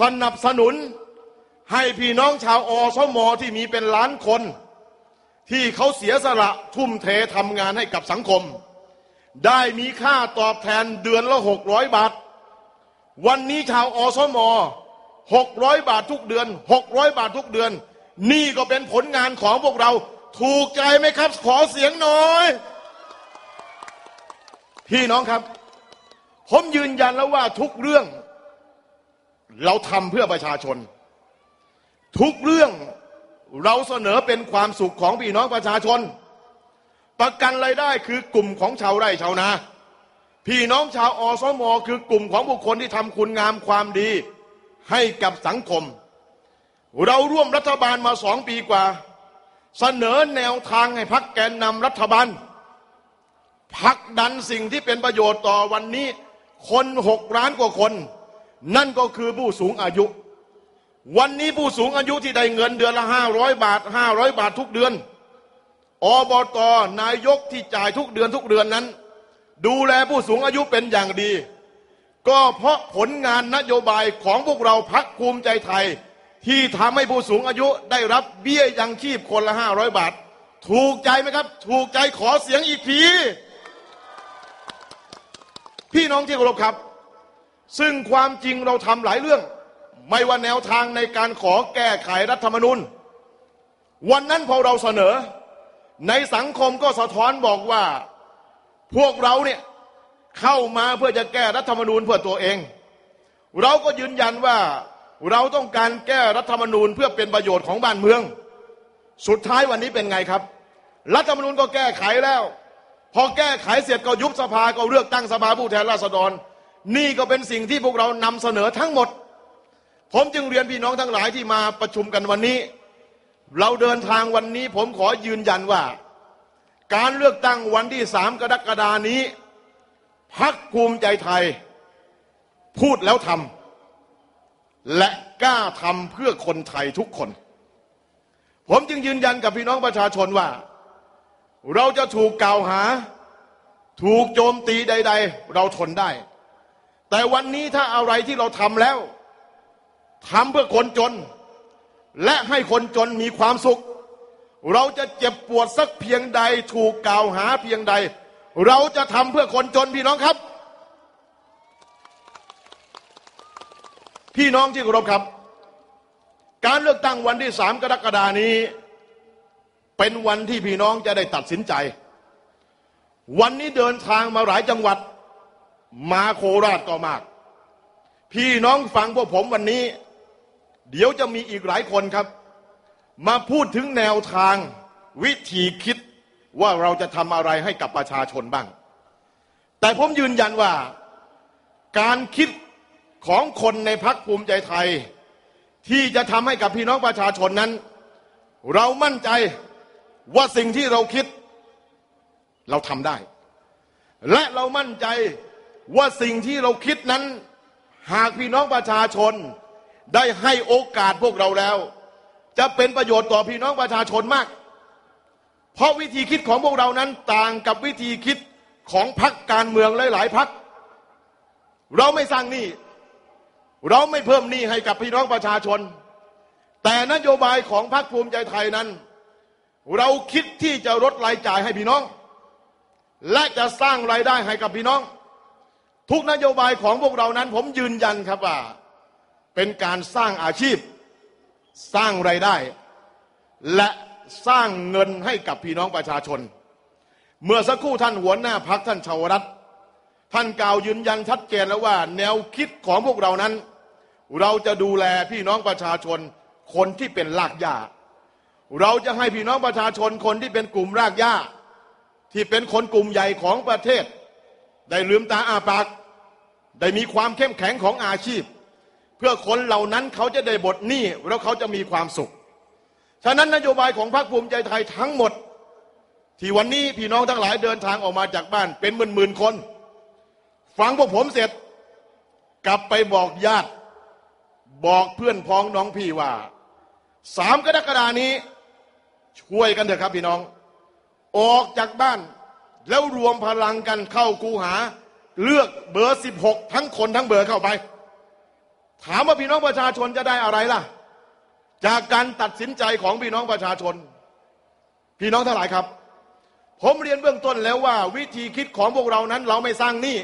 สนับสนุนให้พี่น้องชาวอสมที่มีเป็นล้านคน ที่เขาเสียสละทุ่มเททำงานให้กับสังคม ได้มีค่าตอบแทนเดือนละหกร้อยบาท วันนี้ชาวอสมหกร้อยบาททุกเดือนหกร้อยบาททุกเดือน นี่ก็เป็นผลงานของพวกเรา ถูกใจไหมครับ ขอเสียงหน่อย พี่น้องครับ ผมยืนยันแล้วว่าทุกเรื่อง เราทำเพื่อประชาชน ทุกเรื่องเราเสนอเป็นความสุขของพี่น้องประชาชน ประกันรายได้คือกลุ่มของชาวไร่ชาวนา พี่น้องชาวอสมคือกลุ่มของบุคคลที่ทำคุณงามความดีให้กับสังคม เราร่วมรัฐบาลมาสองปีกว่า เสนอแนวทางให้พักแกนนำรัฐบาลพักดันสิ่งที่เป็นประโยชน์ต่อวันนี้ คนหกล้านกว่าคน นั่นก็คือผู้สูงอายุ วันนี้ผู้สูงอายุที่ได้เงินเดือนละห้าร้อยบาทห้าร้อยบาททุกเดือนอบตนายกที่จ่ายทุกเดือนทุกเดือนนั้น ดูแลผู้สูงอายุเป็นอย่างดี ก็เพราะผลงานนโยบายของพวกเราพักภูมิใจไทย ที่ทำให้ผู้สูงอายุได้รับเบี้ยยังชีพคนละห้าร้อยบาท ถูกใจไหมครับ ถูกใจขอเสียงอีกที พี่น้องที่เคารพครับ ซึ่งความจริงเราทำหลายเรื่อง ไม่ว่าแนวทางในการขอแก้ไขรัฐธรรมนูญ วันนั้นพอเราเสนอ ในสังคมก็สะท้อนบอกว่า พวกเราเนี่ยเข้ามาเพื่อจะแก้รัฐธรรมนูญเพื่อตัวเอง เราก็ยืนยันว่าเราต้องการแก้รัฐธรรมนูญเพื่อเป็นประโยชน์ของบ้านเมือง สุดท้ายวันนี้เป็นไงครับ รัฐธรรมนูญก็แก้ไขแล้ว พอแก้ไขเสร็จก็ยุบสภาก็เลือกตั้งสภาผู้แทนราษฎร นี่ก็เป็นสิ่งที่พวกเรานำเสนอทั้งหมด ผมจึงเรียนพี่น้องทั้งหลายที่มาประชุมกันวันนี้ เราเดินทางวันนี้ผมขอยืนยันว่า การเลือกตั้งวันที่สามกรกฎานี้พักภูมิใจไทย พูดแล้วทำและกล้าทำเพื่อคนไทยทุกคน ผมจึงยืนยันกับพี่น้องประชาชนว่า เราจะถูกกล่าวหา ถูกโจมตีใด ๆ เราทนได้ แต่วันนี้ถ้าอะไรที่เราทำแล้วทำเพื่อคนจน และให้คนจนมีความสุข เราจะเจ็บปวดสักเพียงใดถูกกล่าวหาเพียงใด เราจะทำเพื่อคนจนพี่น้องครับ พี่น้องที่เคารพครับ การเลือกตั้งวันที่สามกรกฎานี้ เป็นวันที่พี่น้องจะได้ตัดสินใจ วันนี้เดินทางมาหลายจังหวัด มาโคราชก็มาก พี่น้องฟังพวกผมวันนี้ เดี๋ยวจะมีอีกหลายคนครับ มาพูดถึงแนวทางวิธีคิดว่าเราจะทำอะไรให้กับประชาชนบ้าง แต่ผมยืนยันว่า การคิดของคนในพักภูมิใจไทย ที่จะทำให้กับพี่น้องประชาชนนั้น เรามั่นใจว่าสิ่งที่เราคิด เราทำได้ และเรามั่นใจ ว่าสิ่งที่เราคิดนั้น หากพี่น้องประชาชน ได้ให้โอกาสพวกเราแล้ว จะเป็นประโยชน์ต่อพี่น้องประชาชนมาก เพราะวิธีคิดของพวกเรานั้นต่างกับวิธีคิดของพรรคการเมืองหลาย ๆพรรคเราไม่สร้างหนี้เราไม่เพิ่มหนี้ให้กับพี่น้องประชาชน แต่นโยบายของพรรคภูมิใจไทยนั้น เราคิดที่จะลดรายจ่ายให้พี่น้อง และจะสร้างรายได้ให้กับพี่น้อง ทุกนโยบายของพวกเรานั้น ผมยืนยันครับว่า เป็นการสร้างอาชีพ สร้างรายได้ และสร้างเงินให้กับพี่น้องประชาชน เมื่อสักครู่ท่านหัวหน้าพักท่านชาวรัฐท่านกล่าวยืนยันชัดเจนแล้วว่า แนวคิดของพวกเรานั้น เราจะดูแลพี่น้องประชาชนคนที่เป็นรากหญ้าเราจะให้พี่น้องประชาชนคนที่เป็นกลุ่มรากหญ้าที่เป็นคนกลุ่มใหญ่ของประเทศ ได้ลืมตาอาปาก ได้มีความเข้มแข็งของอาชีพ เพื่อคนเหล่านั้นเขาจะได้บทหนี้แล้วเขาจะมีความสุข ฉะนั้นนโยบายของพรรคภูมิใจไทยทั้งหมด ที่วันนี้พี่น้องทั้งหลายเดินทางออกมาจากบ้าน เป็นหมื่นๆคน ฟังพวกผมเสร็จ กลับไปบอกญาติ บอกเพื่อนพ้องน้องพี่ว่าสามกรกฎานี้ช่วยกันเถอะครับพี่น้อง ออกจากบ้าน แล้วรวมพลังกันเข้าคูหา เลือกเบอร์สิบหกทั้งคนทั้งเบอร์เข้าไป ถามว่าพี่น้องประชาชนจะได้อะไรล่ะ จากการตัดสินใจของพี่น้องประชาชน พี่น้องทั้งหลายครับ ผมเรียนเบื้องต้นแล้วว่า วิธีคิดของพวกเรานั้นเราไม่สร้างหนี้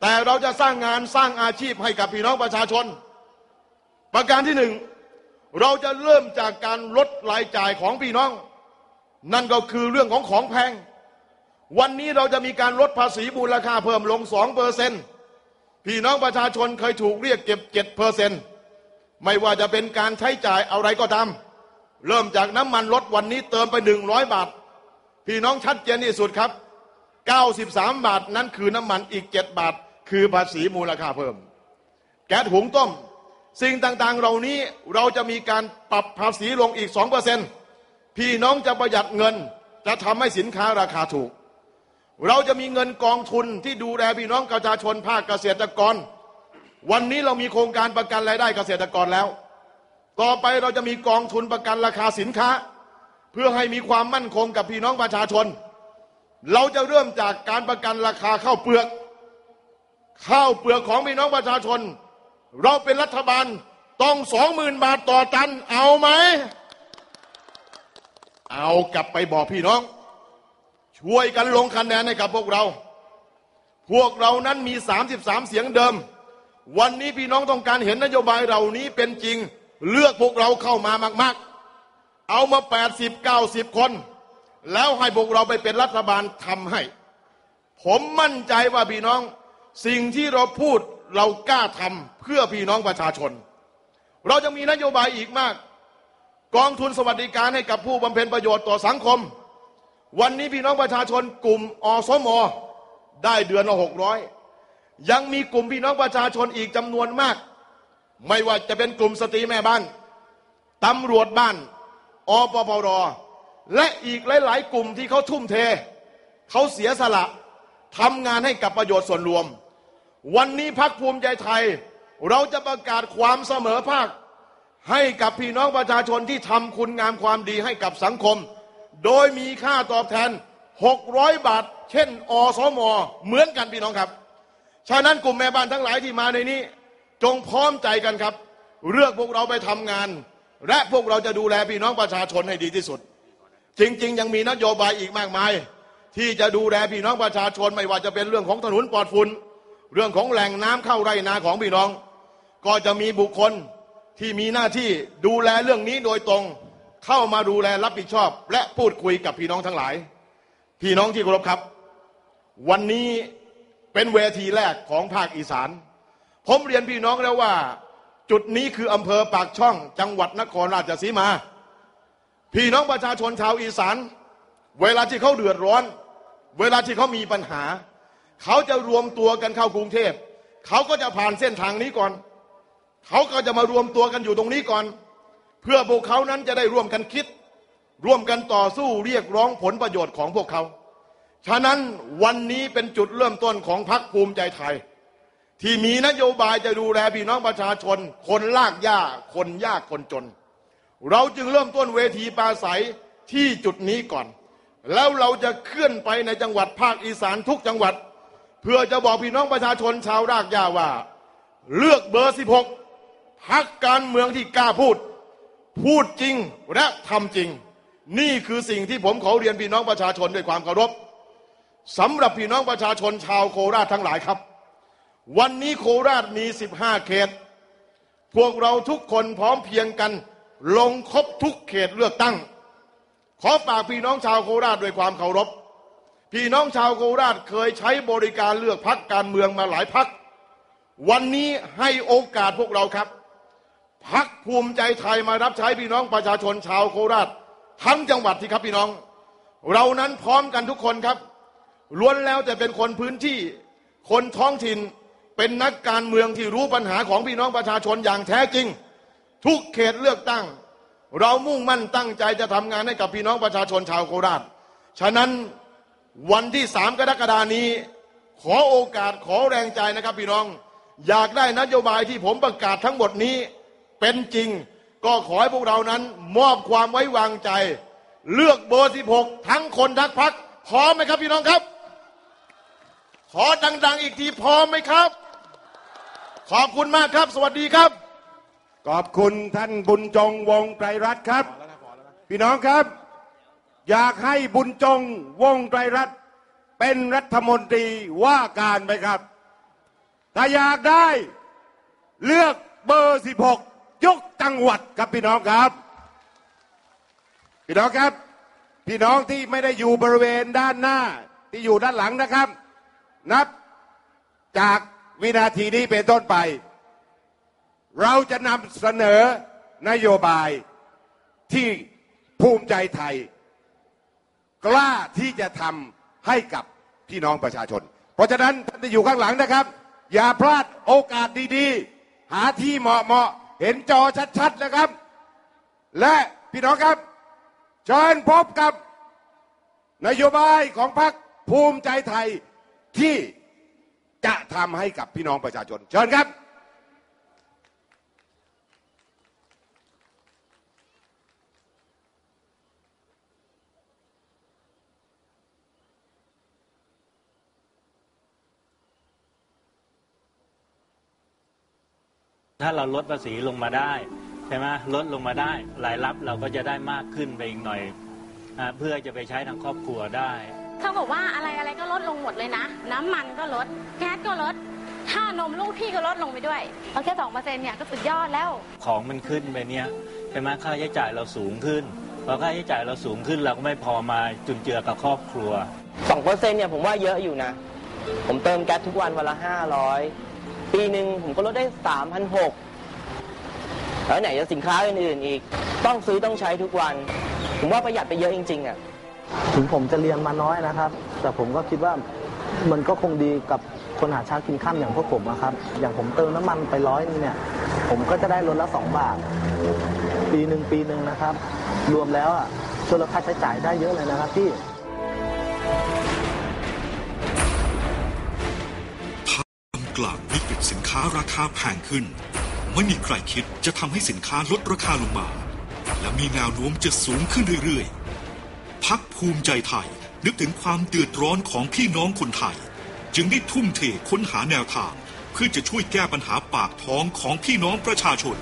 แต่เราจะสร้างงานสร้างอาชีพให้กับพี่น้องประชาชน ประการที่หนึ่งเราจะเริ่มจากการลดรายจ่ายของพี่น้อง นั่นก็คือเรื่องของของแพง วันนี้เราจะมีการลดภาษีมูลค่าเพิ่มลงสองเปอร์เซ็นพี่น้องประชาชนเคยถูกเรียกเก็บเจ็ดเปอร์เซ็นไม่ว่าจะเป็นการใช้จ่ายอะไรก็ตาม เริ่มจากน้ำมันลดวันนี้เติมไปหนึ่งร้อยบาท พี่น้องชัดเจนที่สุดครับ93บาทนั้นคือน้ำมันอีก7บาท คือภาษีมูลค่าเพิ่ม แก๊สหุงต้ม สิ่งต่างๆ เหล่านี้เราจะมีการปรับภาษีลงอีก2%พี่น้องจะประหยัดเงินจะทำให้สินค้าราคาถูก เราจะมีเงินกองทุนที่ดูแลพี่น้องประชาชนภาคเกษตรกร วันนี้เรามีโครงการประกันรายได้เกษตรกรแล้ว ต่อไปเราจะมีกองทุนประกันราคาสินค้า เพื่อให้มีความมั่นคงกับพี่น้องประชาชน เราจะเริ่มจากการประกันราคาข้าวเปลือก ข้าวเปลือกของพี่น้องประชาชน เราเป็นรัฐบาลต้องสองหมื่นบาทต่อตันเอาไหม เอากลับไปบอกพี่น้อง ช่วยกันลงคะแนนให้กับพวกเรา พวกเรานั้นมี 33 เสียงเดิม วันนี้พี่น้องต้องการเห็นนโยบายเหล่านี้เป็นจริง เลือกพวกเราเข้ามามากๆ เอามา 80 90 คน แล้วให้พวกเราไปเป็นรัฐบาลทำให้ ผมมั่นใจว่าพี่น้องสิ่งที่เราพูดเรากล้าทำเพื่อพี่น้องประชาชน เราจะมีนโยบายอีกมาก กองทุนสวัสดิการให้กับผู้บำเพ็ญประโยชน์ต่อสังคม วันนี้พี่น้องประชาชนกลุ่มอสมได้เดือนละหกร้อยยังมีกลุ่มพี่น้องประชาชนอีกจำนวนมาก ไม่ว่าจะเป็นกลุ่มสตรีแม่บ้านตำรวจบ้านอปปรและอีกหลาย ๆ กลุ่มที่เขาทุ่มเท เขาเสียสละทำงานให้กับประโยชน์ส่วนรวม วันนี้พักภูมิใจไทย เราจะประกาศความเสมอภาค ให้กับพี่น้องประชาชนที่ทำคุณงามความดีให้กับสังคม โดยมีค่าตอบแทน 600 บาท เช่น อสมเหมือนกันพี่น้องครับ ฉะนั้นกลุ่มแม่บ้านทั้งหลายที่มาในนี้ จงพร้อมใจกันครับ เลือกพวกเราไปทำงาน และพวกเราจะดูแลพี่น้องประชาชนให้ดีที่สุด จริง ๆ ยังมีนโยบายอีกมากมาย ที่จะดูแลพี่น้องประชาชนไม่ว่าจะเป็นเรื่องของถนนปลอดฝุ่นเรื่องของแหล่งน้ำเข้าไร่นาของพี่น้อง ก็จะมีบุคคลที่มีหน้าที่ดูแลเรื่องนี้โดยตรง เข้ามาดูแลรับผิดชอบ และพูดคุยกับพี่น้องทั้งหลาย พี่น้องที่เคารพครับ วันนี้เป็นเวทีแรกของภาคอีสาน ผมเรียนพี่น้องแล้วว่า จุดนี้คืออำเภอปากช่อง จังหวัดนครราชสีมา พี่น้องประชาชนชาวอีสาน เวลาที่เขาเดือดร้อน เวลาที่เขามีปัญหา เขาจะรวมตัวกันเข้ากรุงเทพเขาก็จะผ่านเส้นทางนี้ก่อน เขาก็จะมารวมตัวกันอยู่ตรงนี้ก่อน เพื่อพวกเขานั้นจะได้ร่วมกันคิด ร่วมกันต่อสู้เรียกร้องผลประโยชน์ของพวกเขา ฉะนั้นวันนี้เป็นจุดเริ่มต้นของพรรคภูมิใจไทย ที่มีนโยบายจะดูแลพี่น้องประชาชน คนลากหญ้าคนยากคนจน เราจึงเริ่มต้นเวทีปราศัยที่จุดนี้ก่อน แล้วเราจะเคลื่อนไปในจังหวัดภาคอีสานทุกจังหวัด เพื่อจะบอกพี่น้องประชาชนชาวรากหญ้าว่า เลือกเบอร์ 16พักการเมืองที่กล้าพูด พูดจริงและทำจริง นี่คือสิ่งที่ผมขอเรียนพี่น้องประชาชนด้วยความเคารพสำหรับพี่น้องประชาชนชาวโคราชทั้งหลายครับ วันนี้โคราชมี 15 เขต พวกเราทุกคนพร้อมเพียงกัน ลงครบทุกเขตเลือกตั้ง ขอฝากพี่น้องชาวโคราชด้วยความเคารพ พี่น้องชาวโคราชเคยใช้บริการเลือกพักการเมืองมาหลายพัก วันนี้ให้โอกาสพวกเราครับ พักภูมิใจไทยมารับใช้พี่น้องประชาชนชาวโคราช ทั้งจังหวัดที่ครับพี่น้อง เรานั้นพร้อมกันทุกคนครับล้วนแล้วแต่เป็นคนพื้นที่ คนท้องถิ่นเป็นนักการเมืองที่รู้ปัญหาของพี่น้องประชาชนอย่างแท้จริง ทุกเขตเลือกตั้ง เรามุ่งมั่นตั้งใจจะทำงานให้กับพี่น้องประชาชนชาวโคราช ฉะนั้นวันที่สามกรกฎานี้ ขอโอกาสขอแรงใจนะครับพี่น้อง อยากได้นโยบายที่ผมประกาศทั้งหมดนี้ เป็นจริง ก็ขอให้พวกเรานั้นมอบความไว้วางใจ เลือกเบอร์ 16 ทั้งคนทั้งพักพร้อมไหมครับพี่น้องครับ ขอดัง ๆ อีกทีพร้อมไหมครับขขอบคุณมากครับ สวัสดีครับ ขอบคุณท่านบุญจงวงไตรรัตน์ครับ พี่น้องครับ อยากให้บุญจงวงไตรรัตน์เป็นรัฐมนตรีว่าการไหมครับ ถ้าอยากได้เลือกเบอร์ 16 ยกจังหวัดครับพี่น้องครับ พี่น้องครับ พี่น้องที่ไม่ได้อยู่บริเวณด้านหน้าที่อยู่ด้านหลังนะครับ นับจากวินาทีนี้เป็นต้นไป เราจะนำเสนอนโยบายที่ภูมิใจไทย กล้าที่จะทำให้กับพี่น้องประชาชน เพราะฉะนั้นท่านที่อยู่ข้างหลังนะครับ อย่าพลาดโอกาสดีๆ หาที่เหมาะ เห็นจอชัดๆนะครับ และพี่น้องครับ เชิญพบกับนโยบายของพรรคภูมิใจไทยที่จะทำให้กับพี่น้องประชาชน เชิญครับ ถ้าเราลดภาษีลงมาได้ใช่ไหมลดลงมาได้รายรับเราก็จะได้มากขึ้นไปอีกหน่อยอาเพื่อจะไปใช้ทางครอบครัวได้เขาบอกว่าอะไรอะไรก็ลดลงหมดเลยนะ น้ำมันก็ลดแก๊สก็ลดค่านมลูกพี่ก็ลดลงไปด้วยเอาแค่สองเปอร์เซ็นต์เนี่ยก็สุดยอดแล้ว ของมันขึ้นไปเนี่ยใช่ไหมค่าใช้จ่ายเราสูงขึ้นพอค่าใช้จ่ายเราสูงขึ้นเราก็ไม่พอมาจุนเจือกับครอบครัวสองเปอร์เซ็นเนี่ยผมว่าเยอะอยู่นะ ผมเติมแก๊สทุกวันวันละห้าร้อย ปีหนึ่งผมก็ลดได้สามพันหกแล้วไหนจะสินค้าอื่นๆอีก ต้องซื้อต้องใช้ทุกวัน ผมว่าประหยัดไปเยอะจริงๆอะถึงผมจะเรียนมาน้อยนะครับ แต่ผมก็คิดว่ามันก็คงดีกับคนหาเช้ากินข้ามอย่างพวกผมนะครับ อย่างผมเติมน้ำมันไปร้อยนึงเนี่ย ผมก็จะได้ลดละสองบาท ปีหนึ่งปีหนึ่งนะครับ รวมแล้วอะช่วยลดค่าใช้จ่ายได้เยอะเลยนะครับพี่ กลางวิกฤตสินค้าราคาแพงขึ้น ไม่มีใครคิดจะทำให้สินค้าลดราคาลงมา และมีแนวโน้มจะสูงขึ้นเรื่อยๆ พักภูมิใจไทยนึกถึงความเดือดร้อนของพี่น้องคนไทย จึงได้ทุ่มเทค้นหาแนวทาง เพื่อจะช่วยแก้ปัญหาปากท้องของพี่น้องประชาชน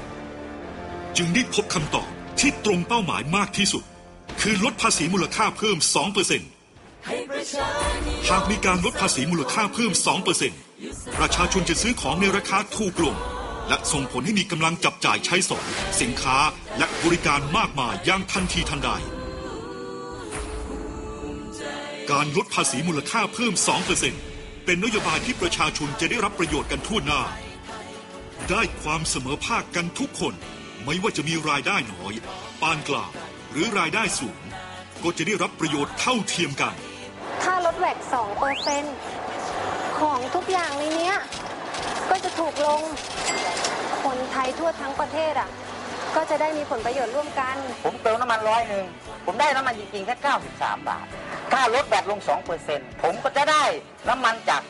จึงได้พบคำตอบที่ตรงเป้าหมายมากที่สุด คือลดภาษีมูลค่าเพิ่ม 2%หากมีการลดภาษีมูลค่าเพิ่ม 2% ประชาชนจะซื้อของในราคาถูกลง และส่งผลให้มีกำลังจับจ่ายใช้สอยสินค้าและบริการมากมายอย่างทันทีทันใด การลดภาษีมูลค่าเพิ่ม 2%เป็นนโยบายที่ประชาชนจะได้รับประโยชน์กันทั่วหน้า ได้ความเสมอภาคกันทุกคน ไม่ว่าจะมีรายได้น้อย ปานกลางหรือรายได้สูง ก็จะได้รับประโยชน์เท่าเทียมกันถ้าลดแวก2เปอร์เซ็น ของทุกอย่างในเนี้ยก็จะถูกลง คนไทยทั่วทั้งประเทศอะ ก็จะได้มีผลประโยชน์ร่วมกัน ผมเติมน้ำมันร้อยหนึ่ง ผมได้น้ำมันจริงๆแค่ 93 บาท ถ้าลดแบบลง2เปอร์เซ็นผมก็จะได้น้ำมันจาก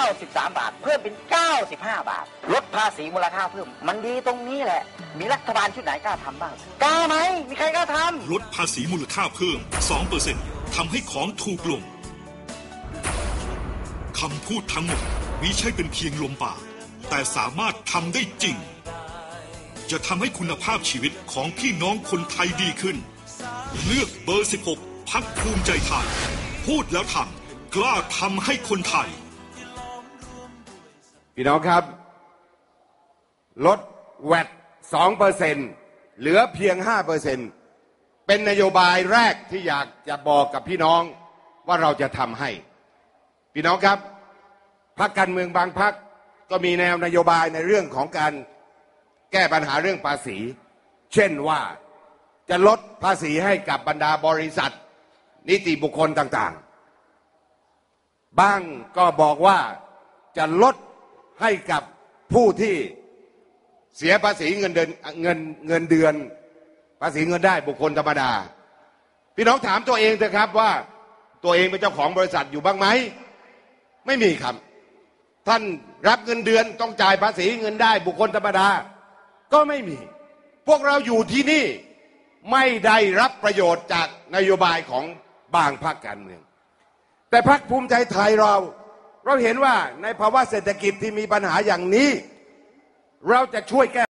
93 บาท เพิ่มเป็น 95 บาท ลดภาษีมูลค่าเพิ่ม มันดีตรงนี้แหละ มีรัฐบาลชุดไหนกล้าทำบ้าง กล้าไหม มีใครกล้าทำลดภาษีมูลค่าเพิ่ม 2%ทำให้ของถูกลง คำพูดทั้งหมดมิใช่เป็นเพียงลมปาก แต่สามารถทำได้จริง จะทำให้คุณภาพชีวิตของพี่น้องคนไทยดีขึ้น เลือกเบอร์ 16 พักภูมิใจไทย พูดแล้วทำกล้าทำให้คนไทย พี่น้องครับ ลดแวด2เปอร์เซ็นเหลือเพียง5เปอร์เซ็นเป็นนโยบายแรกที่อยากจะบอกกับพี่น้องว่าเราจะทำให้ พี่น้องครับพรรคการเมืองบางพรรคก็มีแนวนโยบายในเรื่องของการแก้ปัญหาเรื่องภาษี เช่นว่าจะลดภาษีให้กับบรรดาบริษัท นิติบุคคลต่างๆ บ้างก็บอกว่าจะลดให้กับผู้ที่เสียภาษีเงินเดือนเงินเงินเดือน ภาษีเงินได้บุคคลธรรมดา พี่น้องถามตัวเองเถอะครับว่าตัวเองเป็นเจ้าของบริษัทอยู่บ้างไหม ไม่มีครับ ท่านรับเงินเดือนต้องจ่ายภาษีเงินได้บุคคลธรรมดา ก็ไม่มี พวกเราอยู่ที่นี่ไม่ได้รับประโยชน์จากนโยบายของบางพรรคการเมือง แต่พรรคภูมิใจไทยเรา เราเห็นว่าในภาวะเศรษฐกิจที่มีปัญหาอย่างนี้ เราจะช่วยแก้